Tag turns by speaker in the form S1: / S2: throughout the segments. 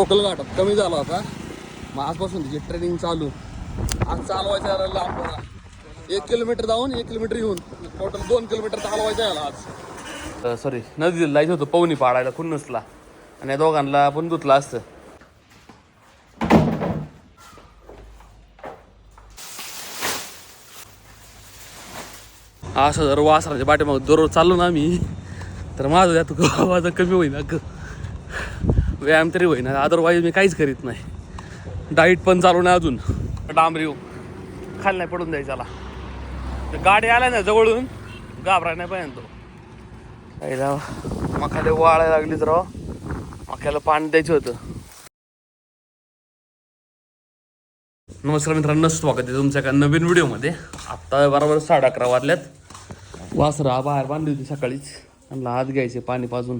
S1: कोकल घाटात कमी झाला होता. मग आजपासून त्याची ट्रेनिंग चालू. आज चालवायचा आहे लांब एक किलोमीटर जाऊन एक किलोमीटर येऊन. टोटल दोन किलोमीटर चालवायचं आहे आज. सॉरी नदीला जायचं होतं पवनी पाडायला खुन्नसला. आणि या दोघांना पण धुतला असतं. असं जर वासराच्या पाठीमाग दररोज चाललो ना मी तर माझं त्यात माझं कमी होईना ग व्यायाम तरी होईना अदरवाईज मी काहीच करीत नाही. डाईट पण चालू नाही अजून. डांबरीव. खाल नाही पडून द्यायच्याला गाडी आल्या ना जवळून घाबरा नाही पाहिजे तो. पहिला मखाले वाळायला लागलीच राव. मक्याला पाणी द्यायचं होतं. नमस्कार मित्रांनो स्वागत आहे तुमच्या एका नवीन व्हिडिओमध्ये. आत्ता बरोबर साडे अकरा वाजल्यात. वासरा बाहेर बांधली होती सकाळीच. आणि हात घ्यायचे पाणी पाजून.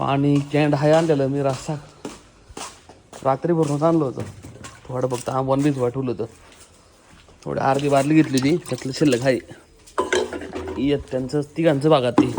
S1: आणि कॅन्ड हाय आणलेलं मी रस्सा रात्री भरून आणलं होतं. थोडं फक्त आंबवण बीच वाटवलं होतं. थोडी अर्धी बारली घेतली ती त्यातलं शिल्लक आहे येत त्यांचं तिघांचं भागात ती.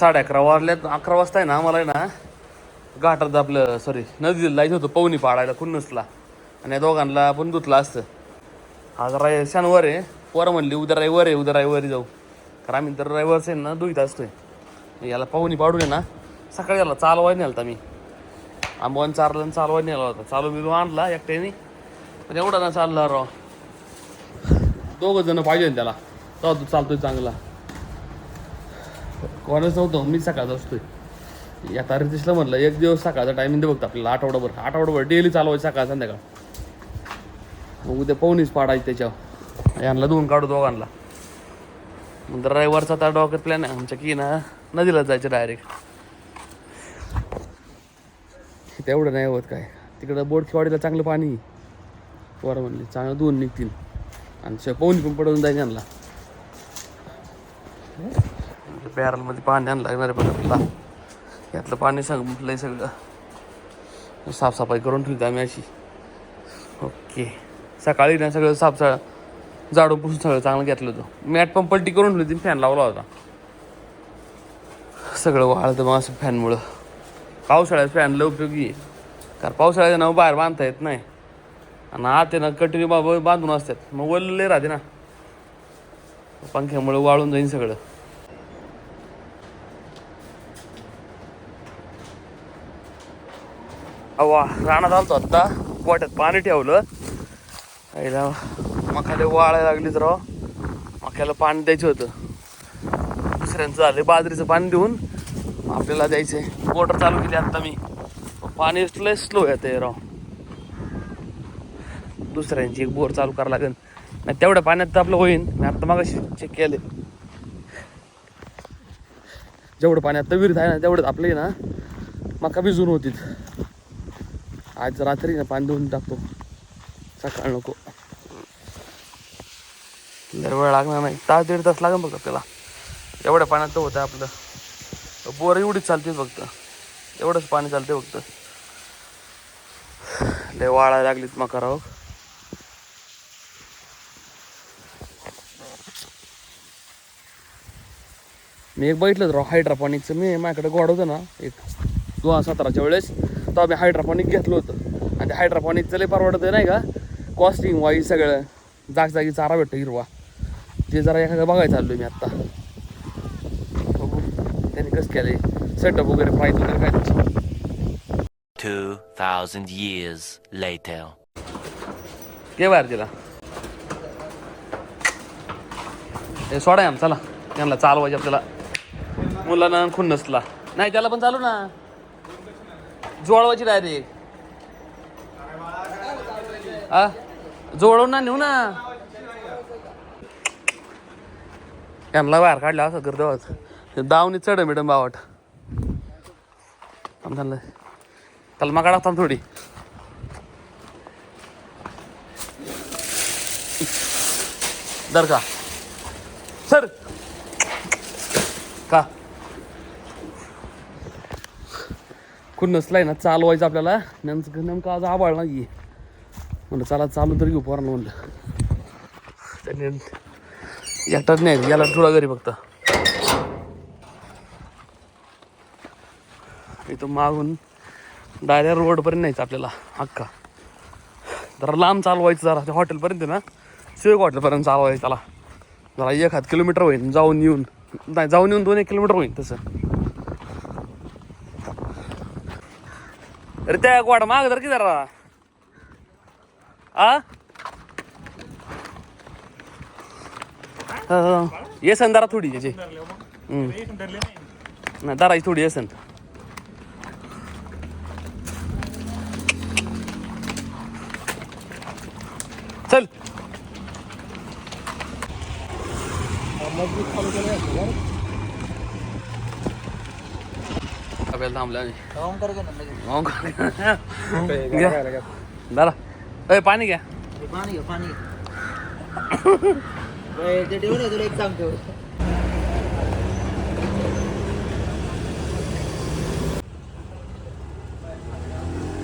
S1: साडे अकरा वाजल्यात अकरा वाजता आहे ना आम्हाला आहे ना घाटात आपलं सॉरी नदीला जायचं होतं पवनी पाडायला खुन्नसला. आणि या दोघांना पण धुतलं असतं. आज राय शनिवार आहे. वर म्हणली उद्या रविवार आहे उद्या रविवारी जाऊ. कारण आम्ही तर रविवारच आहे ना दुईत असतोय. याला पाहुणी पाडून आहे ना. सकाळी याला चालवाय नेलता मी. आंबवण चारला आणि चालवाय नेला होता. चालू बिलू आणला एकट्याने. पण एवढा ना चालला राव. दोघं जण पाहिजे त्याला. तो तू चालतोय चांगला. कोणाच नव्हतं मी सकाळचा असतोय. या रितेशला म्हटलं एक दिवस सकाळचा टायमिंग दे बघतो आपल्याला आठवडाभर आठवडाभर डेली चालवायचं सकाळ संध्याकाळ. मग उद्या पाहुणीच पाडायची त्याच्यावर. यांना दोन काढू दोघांना. मग रविवारचा आता डॉक्टर प्लॅन आहे आमच्या की ना नदीला जायचं डायरेक्ट तेवढं नाही होत काय. तिकडं बोडखेवाडीला चांगलं पाणी वर पोरं म्हणले चांगलं दोन निघतील. आणि शे- पाहुणी पण पडून जाईल यांना. पॅरलमध्ये पाणी आणलं लागणार आहे बघा यातलं पाणी संपलंय सगळं. साफसफाई करून ठेवतो आम्ही अशी. ओके. सकाळी ना सगळं साफ जाडून पुसून सगळं चांगलं घेतलं होतं. मॅट पण पलटी करून ठेवली फॅन लावला होता. सगळं वाळतं मग असं फॅनमुळं. पावसाळ्यात फॅन लय उपयोगी आहे. कारण पावसाळ्याच्या नाव बाहेर बांधता येत नाही. आणि आत आहे ना कंटिन्यू बाबा बांधून असतात. मग वल्ले राहते ना. पंख्यामुळे वाळून जाईन सगळं. अवा रानात आलतो आत्ता. गोट्यात पाणी ठेवलं. आईला मखाले वाळायला लागलीच राव. मक्याला पाणी द्यायचं होतं. दुसऱ्यांचं झालं बाजरीचं पाणी देऊन. आपल्याला द्यायचंय. मोटर चालू केली आत्ता मी. पाणी लय स्लो येतं राव. दुसऱ्यांची एक बोर चालू करावं लागेल नाही तेवढ्या पाण्यात तर आपलं होईन. मी आत्ता मग चेक केले जेवढं पाणी आता विहिरीत आहे ना तेवढंच आपलं ना. मका भिजून होतीत. आज रात्री ना पाणी धुवून टाकतो. सकाळ नको. लय वेळ लागणार नाही. तास दीड तास लागेल बघ त्याला. एवढ्या पाण्यात होतं आपलं. बोर एवढीच चालते फक्त. एवढंच पाणी चालते फक्त. लय वाळायला लागलीत मका मी एक बघितलं राव हायड्रापॉनिकचं मी माझ्याकडे गोड होतं ना एक दोन सतराच्या वेळेस. तेव्हा मी हायड्रापॉनिक घेतलं होतं. आणि ते हायड्रापॉनिकचं लय परवडतं नाही का? कॉस्टिंग वाईज सगळं. जागजागी चारा भेटतो हिरवा. ते जरा एखादं बघायला चाललो मी आत्ता बघू. त्याने कसं केलं सेटअप वगैरे प्राईस वगैरे काय त्याची?
S2: 2,000 years later.
S1: घे बाहेर तिला. हे सोडा याम चला. यांना चालवायचे आपल्याला. मुलांना खून नसला नाही त्याला पण चालू ना. जोडवायची डायरेक्ट आ जोडवून ना नेऊ ना. यांना बाहेर काढला असं करतो दावणी चढ मॅडम बावट. झालं त्याला मग थोडी. दर का. सर. का? खूप नसलाय ना चालवायचं आपल्याला. नेमकं नेमकं आज आबाळ नाही म्हणलं चला चालू तरी घेऊ पोरांना म्हणलं. एकटाच नाही याला थोडा घरी फक्त. इथं मागून डायरेक्ट रोडपर्यंत न्यायचं आपल्याला हक्का जरा लांब चालवायचं जरा त्या हॉटेलपर्यंत आहे ना शिवक हॉटेलपर्यंत चालवायचं त्याला जरा एक किलोमीटर होईल जाऊन येऊन. नाही जाऊन येऊन दोन एक किलोमीटर होईल तसं. अरे त्या वाडा माग तर की जरा. आ? येसन दारा थोडी त्याची नाही दाराची थोडी येसन. चल. आपल्याला घ्या. दादा. अय पाणी घ्या.
S3: पाणी घे पाणी तुला एक सांगतो.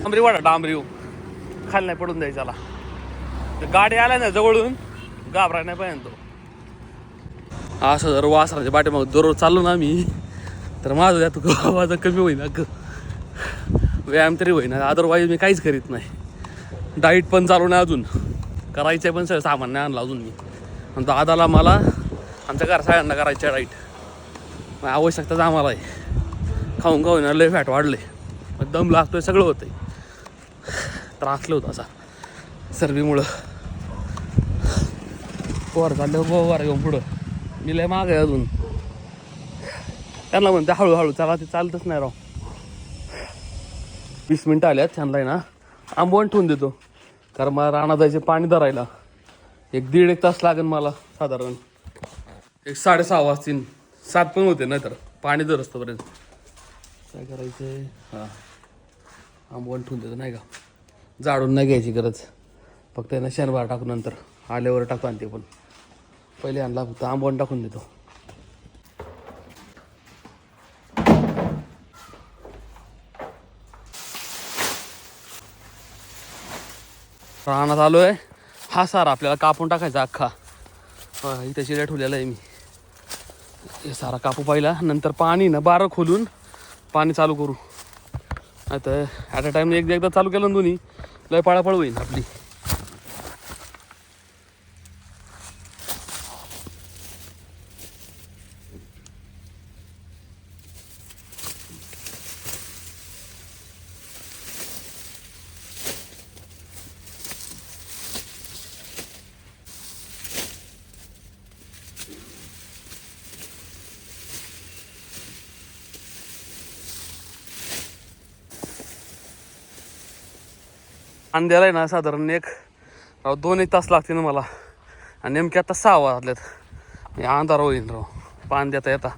S1: डांबरी वाडा डांबरी. खाली नाही पडून द्यायच्याला ते गाडी आल्या ना जवळून घाबराय नाही पाहिजे तो. असं जर वासराच्या बाटे मग दररोज चाललो ना मी तर माझं त्यात आवाज कमी होईना अगं व्यायाम तरी होईना. अदरवाईज मी काहीच करीत नाही. डाईट पण चालू नाही अजून. करायचं आहे पण सगळं सामान नाही आणलं अजून मी. आणि दादाला मला आमच्या घर सगळ्यांना करायचं आहे डाईट आवश्यकताच आम्हाला आहे खाऊन खाऊन लय फॅट वाढले. मग दम लागतोय सगळं होतंय. त्रासलं होतं असा. सर्वीमुळं पोर चाललं हो, पोर घेऊन पुढं. मी लय माग आहे अजून. त्यांना म्हणते हळूहळू चला ते चालतच नाही राव. वीस मिनटं आल्यात त्यांना आहे ना आंबवण ठेवून देतो. कारण मला राणा जायचे पाणी धरायला. एक दीड एक तास लागेल मला साधारण. एक साडेसहा वाजतीन सात पण होते नाही तर पाणी दर असतोपर्यंत काय करायचं आहे हां. आंबवण ठेवून देतो नाही का? जाडून नाही घ्यायची गरज. फक्त ना शनिवार टाकू नंतर. आल्यावर टाकू आणि ते पण. पहिले आणला फक्त आंबवण टाकून देतो. रानात आलो आहे हा सारा आपल्याला कापून टाकायचा अख्खा. इथं इथे ठेवलेला आहे मी. हे सारा कापू पाहिला. नंतर पाणी ना बारं खोलून पाणी चालू करू. आता ॲट अ टाईम एकदा एकदा चालू केलं ना दोन्ही लय पाळापाळ होईल आपली. अंध्याला आहे ना साधारण एक दोन एक तास लागते ना मला. आणि नेमके आता सहा वाजल्यात हे अंधार होईन राव. पाणी देता येता.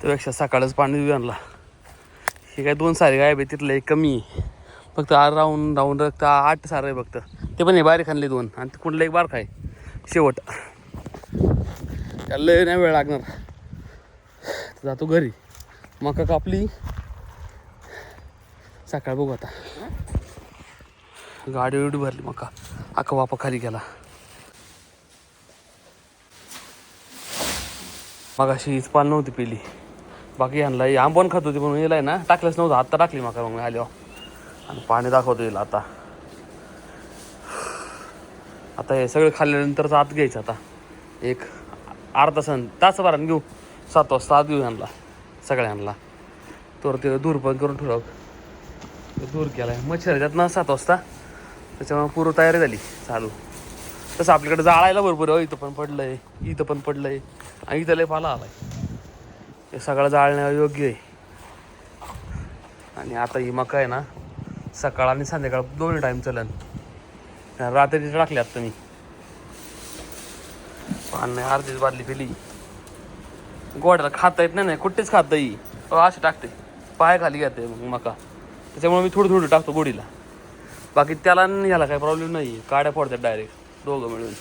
S1: त्यापेक्षा सकाळच पाणी देऊ आणला हे काय दोन सारे गायब आहे तिथलं एक कमी. आहे फक्त आज राहून राहून रक्त आठ सारं आहे फक्त. ते पण हे बारीक आणले दोन. आणि कुठलं एक बारखा आहे. शेवट. त्याला लय नाही वेळ लागणार. जातो घरी. मका कापली. सकाळ बघू आता. गाडी एवढी भरली मका अख्खा वापा खाली गेला. मग अशी हीच पाल नव्हती पिली. बाकी आणला आंबवण खात होती म्हणून येलाय ना टाकलंच नव्हतं. आत्ता टाकली मका मग आल्यावर. आणि पाणी दाखवतो येईल आता. आता हे सगळं खाल्ल्यानंतरच आत घ्यायचं आता. एक अर्धा तासन तासभरानं घेऊ. सात वाजता आत घेऊ आणला सगळ्यांना. तर ते दूर पण करून ठेवलं. दूर केला आहे मच्छर येतात ना सात वाजता. त्याच्यामुळे पूर्व तयारी झाली चालू. तसं आपल्याकडे जाळायला भरपूर आहे. इथं पण पडलंय. इथं पण पडलंय. आणि इथं लय पाला आलाय. हे सगळं जाळण्या योग्य आहे. आणि आता ही मका आहे ना सकाळ आणि संध्याकाळ दोन्ही टाईम चलन. रात्री टाकली आता मी आणि अर्धीच बादली पेली. गोड्याला खाता येत नाही नाही कुठेच खाता येई अशी टाकते. पाय खाली घेते मग मका. त्याच्यामुळे मी थोडं थोडं टाकतो गोडीला. बाकी त्याला ह्याला काही प्रॉब्लेम नाही आहे काड्या फोडतात डायरेक्ट दोघं मिळून.